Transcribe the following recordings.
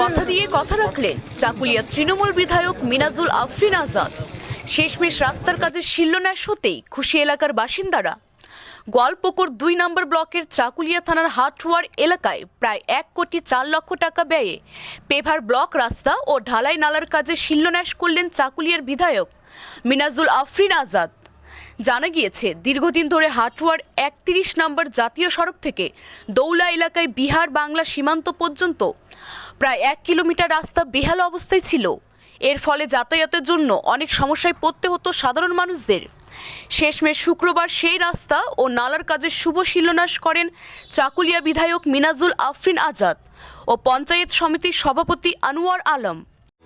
কথা দিয়ে কথা রাখলেন চাকুলিয়া তৃণমূল বিধায়ক মিনাজুল আফরিন আজাদ। শেষমেশ রাস্তার কাজে শিল্লন্যাস হতেই খুশি এলাকার বাসিন্দারা। গোয়ালপুকুর দুই নম্বর ব্লকের চাকুলিয়া থানার হাটওয়ার এলাকায় প্রায় এক কোটি চার লক্ষ টাকা ব্যয়ে পেভার ব্লক রাস্তা ও ঢালাই নালার কাজে শিল্লন্যাস করলেন চাকুলিয়ার বিধায়ক মিনাজুল আফরিন আজাদ। জানা গিয়েছে, দীর্ঘদিন ধরে হাটুয়ার একত্রিশ নম্বর জাতীয় সড়ক থেকে দৌলা এলাকায় বিহার বাংলা সীমান্ত পর্যন্ত প্রায় এক কিলোমিটার রাস্তা বেহাল অবস্থায় ছিল। এর ফলে যাতায়াতের জন্য অনেক সমস্যায় পড়তে হতো সাধারণ মানুষদের। শেষমেশ শুক্রবার সেই রাস্তা ও নালার কাজের শুভ শিলান্যাস করেন চাকুলিয়া বিধায়ক মিনাজুল আফরিন আজাদ ও পঞ্চায়েত সমিতির সভাপতি Anwar Alam.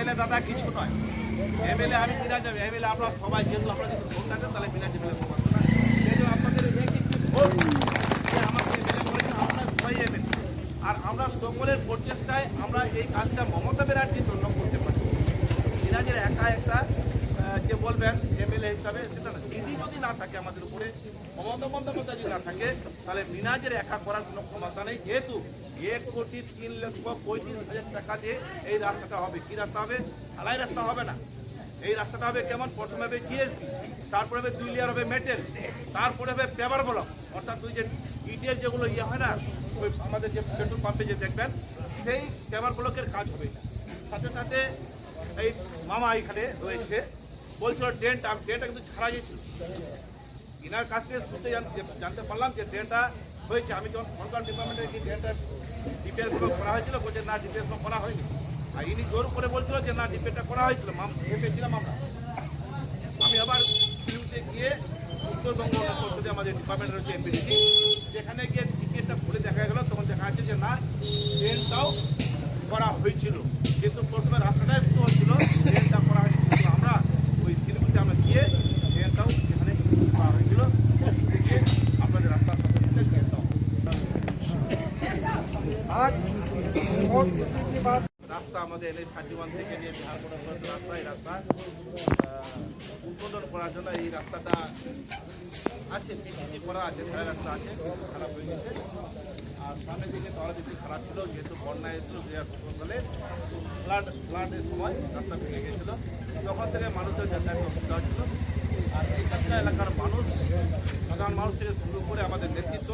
MLA দাদা কিছু নয়। এমএলএ আমি যাবে এমএলএ আপনারা সবাই যেহেতু আপনারা যদি ভোট দেন, তাহলে যাবে সমাজ না। সেই জন্য আপনাদের ভোট আমাকে এমএলএ করেছেন আমরা সবাই এমএলএ। আর আমরা সকলের প্রচেষ্টায় আমরা এই কাজটা মমতা ব্যানার্জির জন্য করতে পারি। বিরাজের একা একটা বলবেন এমএলএ হিসাবে, সেটা না। দিদি যদি না থাকে আমাদের উপরে, মমতা বন্দ্যোপাধ্যায় যদি না থাকে, তাহলে মিনাজের একা করার কোনো ক্ষমতা নেই। যেহেতু এক কোটি তিন লক্ষ পঁয়ত্রিশ হাজার টাকা দিয়ে এই রাস্তাটা হবে। কি রাস্তা হবে? ঢালাই রাস্তা হবে না। এই রাস্তাটা হবে কেমন? প্রথমে হবে জিএসবি তারপরে হবে দুই লেয়ার হবে মেটেল তারপরে হবে পেপার ব্লক অর্থাৎ ওই যে ইটের যেগুলো ইয়ে হয় না, ওই আমাদের যে পেট্রোল পাম্পে যে দেখবেন, সেই পেপার ব্লকের কাজ হবে। সাথে সাথে এই মামা এখানে রয়েছে। বলছিল ট্রেনটা আমি ট্রেনটা কিন্তু ছাড়া গিয়েছিল। ইনার কাছ থেকে শুনতে জান- জানতে পারলাম যে ট্রেনটা হয়েছে। আমি যখন সরকার ডিপার্টমেন্টে কি ট্রেনটা ডিপেয়ার করা হয়েছিল, বলছে, না ডিপেয়ার করা হয়নি। আর ইনি জোর করে বলছিল যে, না ডিপেয়ারটা করা হয়েছিল ভেবেছিলাম আমরা। আমি আবার সিউতে গিয়ে উত্তরবঙ্গ পরিষদে আমাদের ডিপার্টমেন্ট রয়েছে এমপিডিসি সেখানে গিয়ে টিকিটটা খুলে দেখা গেল। তখন দেখা যাচ্ছে যে, না ট্রেনটাও করা হয়েছিল। কিন্তু প্রথমে রাস্তাটাই শুরু হচ্ছিল ট্রেনটা করা হয়নি কিন্তু আমরা ওই শিলিগুড়িতে আমরা গিয়ে ট্রেনটাও সেখানে করা হয়েছিল অফিসে গিয়ে আপনাদের রাস্তার সাথে সাথে ট্রেনটাও রাস্তা আমাদের এনএ থার্টি ওয়ান থেকে নিয়ে বিহার পর্যন্ত রাস্তা, এই রাস্তা। উদ্বোধন করার জন্য এই রাস্তাটা আছে পিসিসি করা আছে, ধারে রাস্তা আছে খারাপ হয়ে গেছে। আর সামনের দিকে তো আরও বেশি খারাপ ছিল, যেহেতু বন্যা এসেছিল দু হাজার সতেরো সালে ফ্লাড ফ্লাডের সময় রাস্তা ভেঙে গেছিল। তখন থেকে মানুষের যাতায়াত অসুবিধা হচ্ছিল। আর এই কাছটা এলাকার মানুষ, সাধারণ মানুষ থেকে শুরু করে আমাদের নেতৃত্ব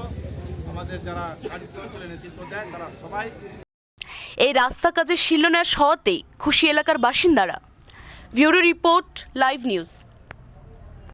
আমাদের যারা কার্যক্রম নেতৃত্ব দেয়, তারা সবাই এই রাস্তা কাজের শিলান্যাস হওয়াতেই খুশি এলাকার বাসিন্দারা। Bureau report, live news.